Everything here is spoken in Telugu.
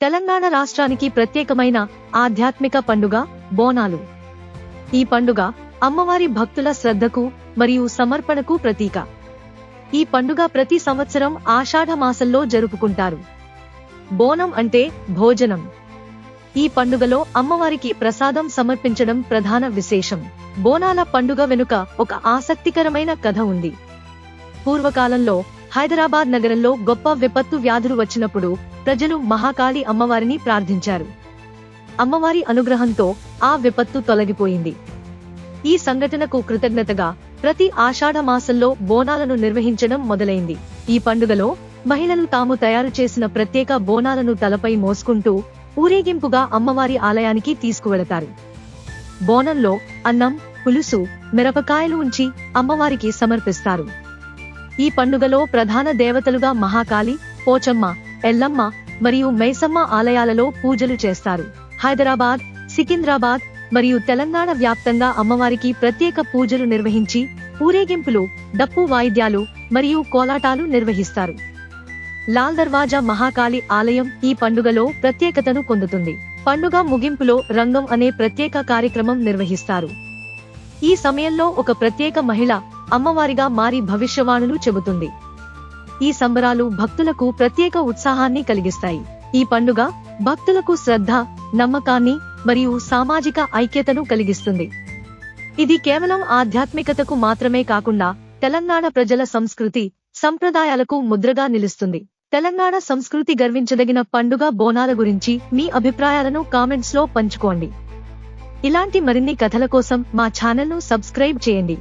తెలంగాణ రాష్ట్రానికి ప్రత్యేకమైన ఆధ్యాత్మిక పండుగ బోనాలు. ఈ పండుగ అమ్మవారి భక్తుల శ్రద్ధకు మరియు సమర్పణకు ప్రతీక. ఈ పండుగ ప్రతి సంవత్సరం ఆషాఢ మాసంలో జరుపుకుంటారు. బోనం అంటే భోజనం. ఈ పండుగలో అమ్మవారికి ప్రసాదం సమర్పించడం ప్రధాన విశేషం. బోనాల పండుగ వెనుక ఒక ఆసక్తికరమైన కథ ఉంది. పూర్వకాలంలో హైదరాబాద్ నగరంలో గొప్ప విపత్తు వ్యాధులు వచ్చినప్పుడు ప్రజలు మహాకాళి అమ్మవారిని ప్రార్థించారు. అమ్మవారి అనుగ్రహంతో ఆ విపత్తు తొలగిపోయింది. ఈ సంఘటనకు కృతజ్ఞతగా ప్రతి ఆషాఢ మాసంలో బోనాలను నిర్వహించడం మొదలైంది. ఈ పండుగలో మహిళలు తాము తయారు చేసిన ప్రత్యేక బోనాలను తలపై మోసుకుంటూ ఊరేగింపుగా అమ్మవారి ఆలయానికి తీసుకువెళతారు. బోనంలో అన్నం పులుసు మిరపకాయలు ఉంచి అమ్మవారికి సమర్పిస్తారు. ఈ పండుగలో ప్రధాన దేవతలుగా మహాకాళి పోచమ్మ ఎల్లమ్మ మరియు మైసమ్మ ఆలయాలలో పూజలు చేస్తారు. హైదరాబాద్ సికింద్రాబాద్ మరియు తెలంగాణ వ్యాప్తంగా అమ్మవారికి ప్రత్యేక పూజలు నిర్వహించి ఊరేగింపులు డప్పు వాయిద్యాలు మరియు కోలాటాలు నిర్వహిస్తారు. లాల్ దర్వాజా మహాకాళి ఆలయం ఈ పండుగలో ప్రత్యేకతను పొందుతుంది. పండుగ ముగింపులో రంగం అనే ప్రత్యేక కార్యక్రమం నిర్వహిస్తారు. ఈ సమయంలో ఒక ప్రత్యేక మహిళ అమ్మవారిగా మారి భవిష్యవాణులు చెబుతుంది. ఈ సంబరాలు భక్తులకు ప్రత్యేక ఉత్సాహాన్ని కలిగిస్తాయి. ఈ పండుగ భక్తులకు శ్రద్ధ నమ్మకాన్ని మరియు సామాజిక ఐక్యతను కలిగిస్తుంది. ఇది కేవలం ఆధ్యాత్మికతకు మాత్రమే కాకుండా తెలంగాణ ప్రజల సంస్కృతి సంప్రదాయాలకు ముద్రగా నిలుస్తుంది. తెలంగాణ సంస్కృతి గర్వించదగిన పండుగ బోనాల గురించి మీ అభిప్రాయాలను కామెంట్స్లో పంచుకోండి. ఇలాంటి మరిన్ని కథల కోసం మా ఛానల్ను సబ్స్క్రైబ్ చేయండి.